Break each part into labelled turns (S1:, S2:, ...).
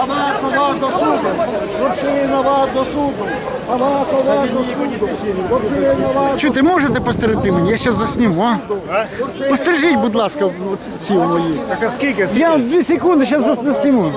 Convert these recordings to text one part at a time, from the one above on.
S1: Авакова до суду. Турчинова до суду. Авакова до суду. Турчинова
S2: Чути, можете постерегти мені? Я зараз засніму, а? Постережіть, будь ласка, оці- ці мої.
S3: Так а скільки?
S2: Я дві секунди, зараз засніму.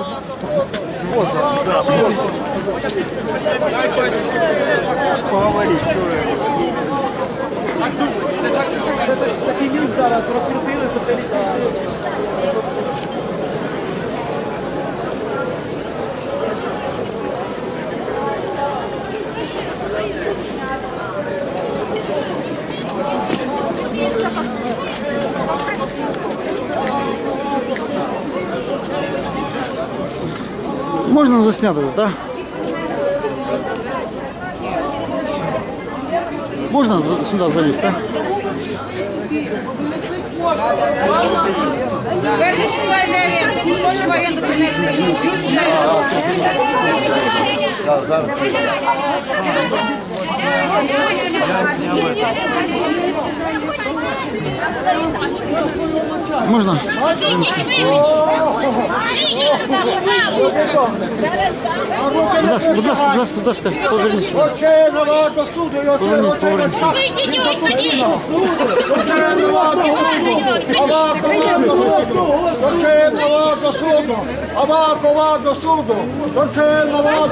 S2: Можна засняти, так? Можна сюди залізти, так?
S4: Перше число йде оренда. Ми хочемо оренду принести бюджет.
S2: Можна? Будь ласка, будь ласка, будь ласка, будь ласка, поверніться.
S1: Турчинова до суду.
S4: Суди!
S1: Турчинова до суду. Суду. Турчинова